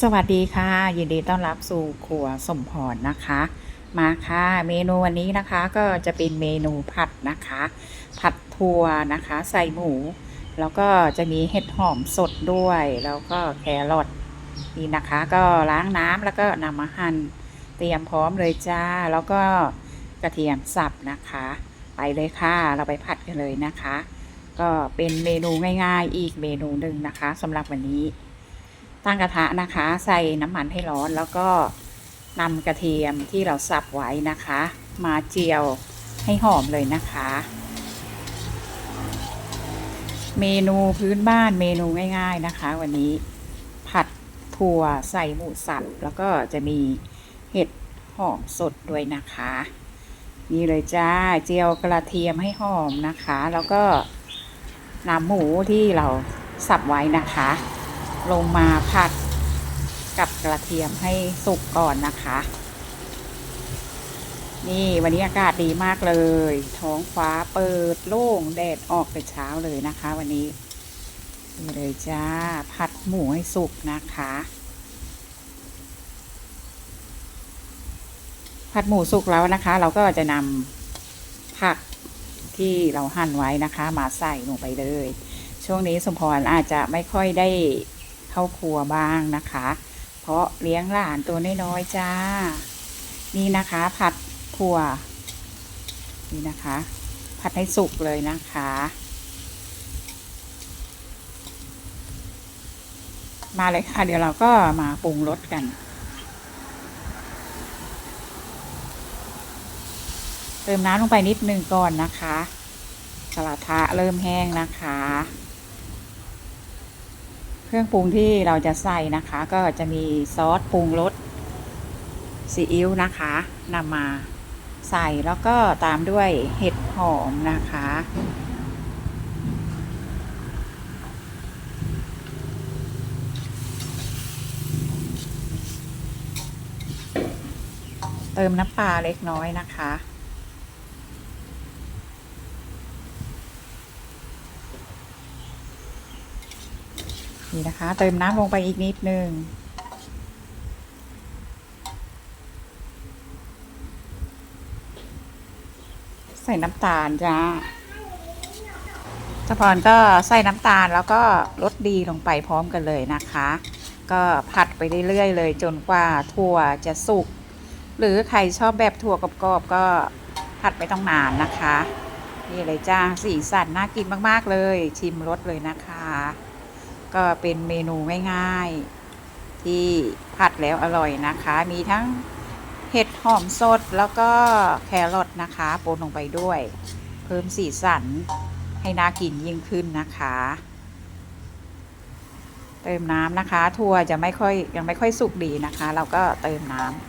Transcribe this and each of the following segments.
สวัสดีค่ะ ยินดีต้อนรับสู่ครัวสมพรนะคะ มาค่ะ เมนูวันนี้นะคะก็จะเป็นเมนูผัดนะคะ ผัดถั่วนะคะ ใส่หมู แล้วก็จะมีเห็ดหอมสดด้วย แล้วก็แครอทนี่นะคะ ก็ล้างน้ำแล้วก็นำมาหั่นเตรียมพร้อมเลยจ้า แล้วก็กระเทียมสับนะคะ ไปเลยค่ะเราไปผัดกันเลยนะคะ ก็เป็นเมนูง่ายๆ อีกเมนูหนึ่งนะคะสำหรับวันนี้ ตั้งกระทะนะคะ ใส่น้ำมันให้ร้อนแล้วก็นำกระเทียมที่เราสับไว้นะคะ มาเจียวให้หอมเลยนะคะ เมนูพื้นบ้านเมนูง่ายๆนะคะ วันนี้ผัดถั่วใส่หมูสับแล้วก็จะมีเห็ดหอมสดด้วยนะคะ นี่เลยจ้าเจียวกระเทียมให้หอมนะคะ แล้วก็นำหมูที่เราสับไว้นะคะ ลงมาผัดกับกระเทียมให้สุกก่อนนะคะ นี่วันนี้อากาศดีมากเลย ท้องฟ้าเปิดโล่งแดดออกแต่เช้าเลยนะคะ วันนี้นี่เลยจ้าผัดหมูให้สุกนะคะ ผัดหมูสุกแล้วนะคะ เราก็จะนำผักที่เราหั่นไว้นะคะ มาใส่ลงไปเลย ช่วงนี้สมพรอาจจะไม่ค่อยได้ เข้าครัวบ้างนะคะ เพราะเลี้ยงหลานตัวน้อยๆจ้า นี่นะคะผัดถั่วนี่นะคะ ผัดให้สุกเลยนะคะ มาเลยค่ะ เดี๋ยวเราก็มาปรุงรสกัน เติมน้ำลงไปนิดนึงก่อนนะคะกระทะเริ่มแห้งนะคะ เครื่องปรุงที่เราจะใส่นะคะ ก็จะมีซอสปรุงรสซีอิ๊วนะคะนำมาใส่แล้วก็ตามด้วยเห็ดหอมนะคะ เติมน้ำปลาเล็กน้อยนะคะ นี่นะคะ เติมน้ำลงไปอีกนิดนึงใส่น้ำตาลจ้าสะพรก็ใส่น้ำตาลแล้วก็รสดีลงไปพร้อมกันเลยนะคะ ก็ผัดไปเรื่อยๆเลย จนกว่าถั่วจะสุก หรือใครชอบแบบถั่วกรอบๆก็ผัดไปต้องนานนะคะ นี่เลยจ้าสีสันน่ากินมากๆเลย ชิมรสเลยนะคะ ก็เป็นเมนูง่ายๆ ที่ผัดแล้วอร่อยนะคะ มีทั้งเห็ดหอมสดแล้วก็แครอทนะคะปนลงไปด้วย เพิ่มสีสันให้น่ากินยิ่งขึ้นนะคะ เติมน้ำนะคะถั่วจะไม่ค่อยยังไม่ค่อยสุกดีนะคะ เราก็เติมน้ำ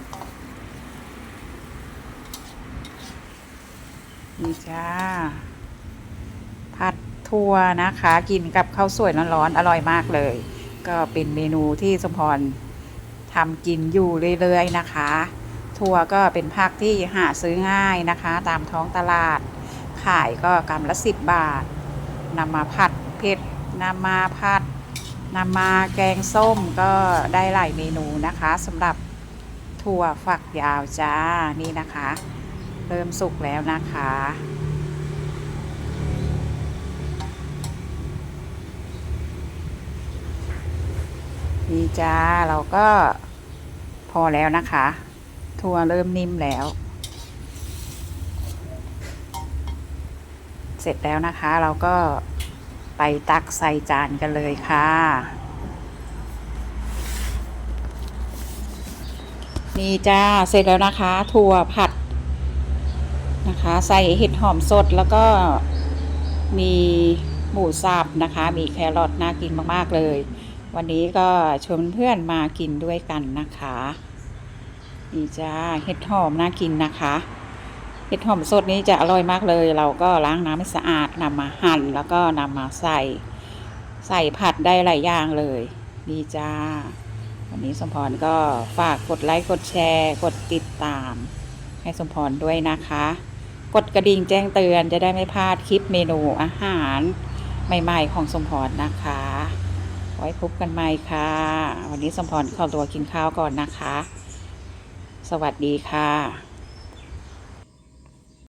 นี่จ้าผัด ถั่วนะคะ กินกับข้าวสวยร้อนๆอร่อยมากเลย ก็เป็นเมนูที่สมพรทำกินอยู่เรื่อยๆนะคะ ถั่วก็เป็นผักที่หาซื้อง่ายนะคะ ตามท้องตลาด ขายก็กำละสิบบาทนำมาผัดเผ็ดนำมาผัดนำมาแกงส้มก็ได้หลายเมนูนะคะสำหรับถั่วฝักยาวจ้านี่นะคะ เริ่มสุกแล้วนะคะ นี่จ้าเราก็พอแล้วนะคะ ถั่วเริ่มนิ่มแล้ว เสร็จแล้วนะคะเราก็ไปตักใส่จานกันเลยค่ะ นี่จ้าเสร็จแล้วนะคะ ถั่วผัดนะคะ ใส่เห็ดหอมสดแล้วก็มีหมูสับนะคะ มีแครอทน่ากินมาก ๆ เลย วันนี้ก็ชวนเพื่อนมากินด้วยกันนะคะนี่จ้าเห็ดหอมน่ากินนะคะ เห็ดหอมสดนี้จะอร่อยมากเลย เราก็ล้างน้ำให้สะอาดนำมาหั่นแล้วก็นำมาใส่ ใส่ผัดได้หลายอย่างเลยนี่จ้า วันนี้สมพรก็ฝากกดไลค์กดแชร์ กดติดตาม ให้สมพรด้วยนะคะ กดกระดิ่งแจ้งเตือนจะได้ไม่พลาดคลิปเมนูอาหารใหม่ ๆ ของสมพรนะคะ ว้พบกันใหม่ค่ะ วันนี้สมพรขอตัวกินข้าวก่อนนะคะ สวัสดีค่ะ